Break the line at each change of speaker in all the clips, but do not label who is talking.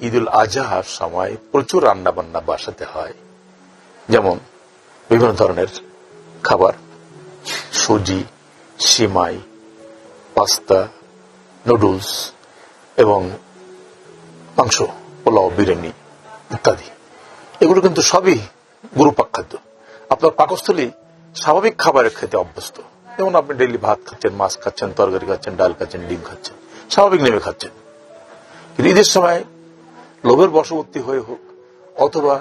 ঈদুল আজহার সময় প্রচুর রান্না বান্না বাসাতে হয়। যেমন বিভিন্ন ধরনের খাবার, সুজি, সিমাই, পাস্তা, নুডলস এবং মাংস, পোলাও, বিরিয়ানি ইত্যাদি। এগুলো কিন্তু সবই গুরুপাক খাদ্য। আপনার পাকস্থলী স্বাভাবিক খাবারের খেতে অভ্যস্ত। যেমন আপনি ডেইলি ভাত খাচ্ছেন, মাছ খাচ্ছেন, তরকারি খাচ্ছেন, ডাল খাচ্ছেন, ডিম খাচ্ছেন, স্বাভাবিক নেমে খাচ্ছেন। কিন্তু ঈদের সময় লোভের বশবর্তী হয়ে হোক, অথবা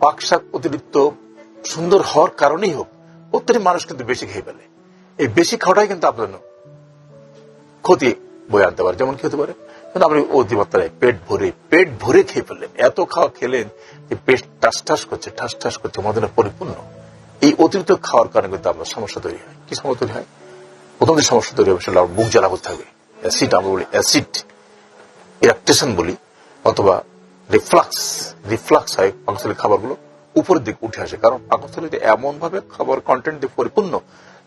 পাকশাক অতিরিক্ত সুন্দর হওয়ার কারণেই হোক, প্রত্যেকটি মানুষ কিন্তু বেশি খেয়ে ফেলে। এই বেশি খাওয়াটাই কিন্তু আপনার ক্ষতি বয়ে আনতে পারে, যেমন কি হতে পারে? যেমন আপনি অতিমাত্রায় পেট ভরে পেট ভরে খেয়ে ফেললেন, এত খাওয়া খেলেন যে পেট টাস টাস করছে ঠাস ঠাস করছে আমাদের পরিপূর্ণ। এই অতিরিক্ত খাওয়ার কারণে কিন্তু আপনার সমস্যা তৈরি হয়। কি সমস্যা তৈরি হয়? প্রথম যে সমস্যা তৈরি হবে সেটা বুক জ্বালা করতে থাকবে অ্যাসিড, আমরা বলি অ্যাসিড। ইরাকটেশন বলি, অথবা রিফ্লাক্স রিফ্লাক্স হয় পাকস্থলীর খাবারগুলো, উপরের দিকে উঠে আসে। কারণ পাকস্থলীতে এমন ভাবে খাবার কন্টেন্ট দিয়ে পরিপূর্ণ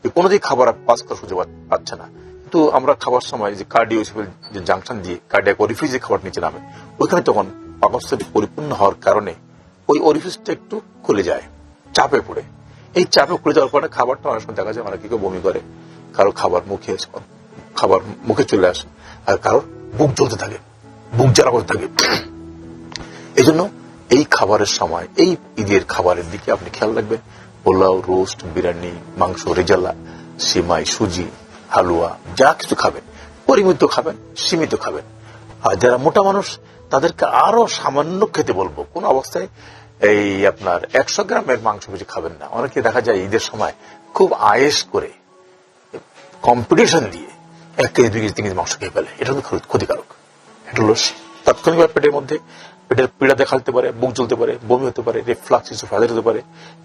যে কোনো দিকে খাবার পাস করার সুযোগ পাচ্ছে না। কিন্তু আমরা খাবার সময় যে কার্ডিও যে জাংশন দিয়ে কার্ডিয়াক অরিফিস যে খাবার নিচে নামে, ওইখানে তখন পাকস্থলী পরিপূর্ণ হওয়ার কারণে ওই অরিফিসটা একটু খুলে যায়, চাপে পড়ে। এই চাপে খুলে যাওয়ার পরে খাবারটা অনেক সময় দেখা যায় অনেকে কেউ বমি করে, কারও খাবার মুখে খাবার মুখে চলে আসে, আর কারোর বুক জ্বলতে থাকে। বুক জ্বালা করতে থাকে। এই জন্য এই খাবারের সময়, এই ঈদের খাবারের দিকে আপনি খেয়াল রাখবেন। পোলাও, রোস্ট, বিরিয়ানি, মাংস, রেজালা, সিমাই, সুজি, হালুয়া, যা কিছু খাবেন। পরিমিত খাবেন, সীমিত খাবেন। আর যারা মোটা মানুষ, তাদেরকে আরও সামান্য খেতে বলব। কোন অবস্থায় এই আপনার একশো গ্রামের মাংস বেশি খাবেন না। অনেকে দেখা যায় ঈদের সময় খুব আয়েস করে, কম্পিটিশন দিয়ে এক কেজি, দুই কেজি, তিন কেজি মাংস খেয়ে ফেলে। এটা কিন্তু ক্ষতিকারক। তাৎক্ষণিকভাবে পেটের মধ্যে, পেটের পীড়া দেখা দিতে পারে, বুক জ্বলতে পারে, বমি হতে পারে রিফ্লাক্স ইসোফাজার হতে পারে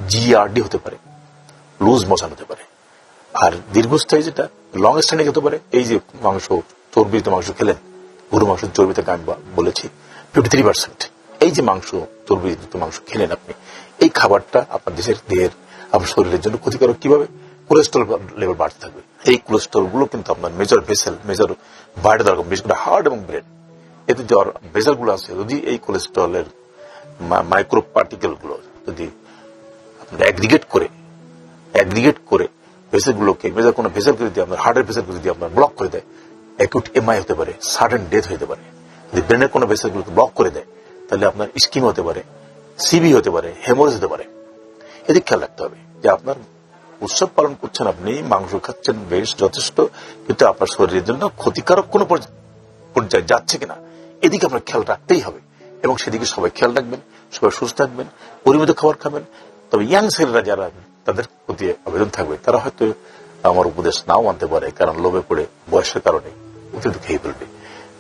জিআরডি হতে পারে, লুজ মোশন হতে পারে। আর দীর্ঘস্থায়ী যেটা লং স্ট্যান্ডিং হতে পারে, এই যে মাংস চর্বিত মাংস খেলেন, গরু মাংস, চর্বিতে বা- বলেছি ফিফটি থ্রি পার্সেন্ট এই যে মাংস, চর্বিযুক্ত মাংস খেলেন আপনি, এই খাবারটা আপনার দেশের দেহের, আপনার শরীরের জন্য ক্ষতিকারক কীভাবে? কোলেস্ট্রল লেভেল বাড়তে থাকবে। এই কোলেস্ট্রলগুলো কিন্তু আপনার মেজর ভেসেল মেজর বাড়তে দরকার বিশেষ করে হার্ট এবং ব্রেন এতে যে ভেসেলগুলো আছে। যদি এই কোলেস্ট্রলের মাইক্রো পার্টিকেলগুলো যদি আপনার অ্যাগ্রিগেট করে অ্যাগ্রিগেট করে ভেসেল গুলোকে মেজর কোনো ভেসেল যদি আপনার হার্টের ভেসেল যদি আপনার ব্লক করে দেয় অ্যাকুট এমআই হতে পারে সাডেন ডেথ হতে পারে। যদি ব্রেনের কোনো ভেসেল গুলোকে ব্লক করে দেয়, তাহলে আপনার স্কিম হতে পারে সিবি হতে পারে হেমোরেজ হতে পারে। এদিকে খেয়াল রাখতে হবে যে আপনার উৎসব পালন করছেন আপনি, মাংস খাচ্ছেন, বেশ যথেষ্ট, কিন্তু আপনার শরীরের জন্য ক্ষতিকারক কোনো পর্যায়ে যাচ্ছে কিনা। এদিকে আপনার খেয়াল রাখতেই হবে। এবং সেদিকে সবাই খেয়াল রাখবেন, সবাই সুস্থ থাকবেন, পরিমিত খাবার খাবেন। তবে ইয়াং ছেলেরা যারা, তাদের প্রতি আবেদন থাকবে। তারা হয়তো আমার উপদেশ নাও মানতে পারে, কারণ লোভে পড়ে, বয়সের কারণে অতিরিক্ত খেয়ে ফেলবে।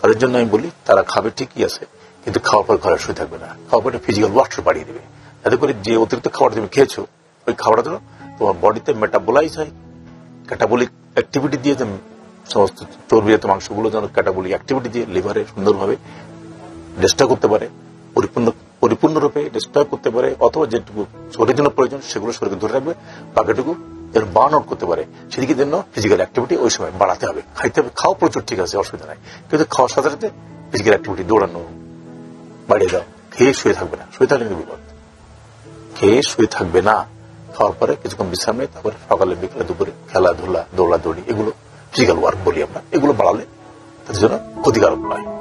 তাদের জন্য আমি বলি, তারা খাবে ঠিকই আছে, কিন্তু খাওয়ার পর ঘরে শুয়ে থাকবে না। খাওয়ার পরে ফিজিক্যাল ওয়ার্কশপ বাড়িয়ে দেবে। যাতে করে যে অতিরিক্ত খাবার তুমি খেয়েছো, ওই খাবারটা তোমার বডিতে মেটাবোলাইজ হয়। ক্যাটাবলিক অ্যাক্টিভিটি দিয়ে সমস্ত চর্বিজাত মাংসগুলো যেন ক্যাটাবলিক অ্যাক্টিভিটি দিয়ে লিভারে সুন্দরভাবে ডিস্টার্ব করতে পারে পরিপূর্ণ পরিপূর্ণরূপে ডিস্টার্ব করতে পারে অথবা যেটুকু শরীরের জন্য প্রয়োজন সেগুলো শরীরকে ধরে রাখবে বাকিটুকু যেন বার্ন আউট করতে পারে সেদিকে জন্য ফিজিক্যাল অ্যাক্টিভিটি ওই সময় বাড়াতে হবে খাইতে হবে খাওয়া প্রচুর ঠিক আছে অসুবিধা নাই কিন্তু খাওয়ার সাথে সাথে ফিজিক্যাল অ্যাক্টিভিটি দৌড়ানো বাড়িয়ে দাও খেয়ে শুয়ে থাকবে না শুয়ে থাকলে বিপদ খেয়ে শুয়ে থাকবে না খাওয়ার পরে কিছুক্ষণ বিশ্রাম নেই তারপরে সকালে বিকালে দুপুরে খেলাধুলা দৌড়াদৌড়ি এগুলো ফিজিক্যাল ওয়ার্ক বলি আমরা। এগুলো বাড়ালে তাদের জন্য ক্ষতিকারক নয়।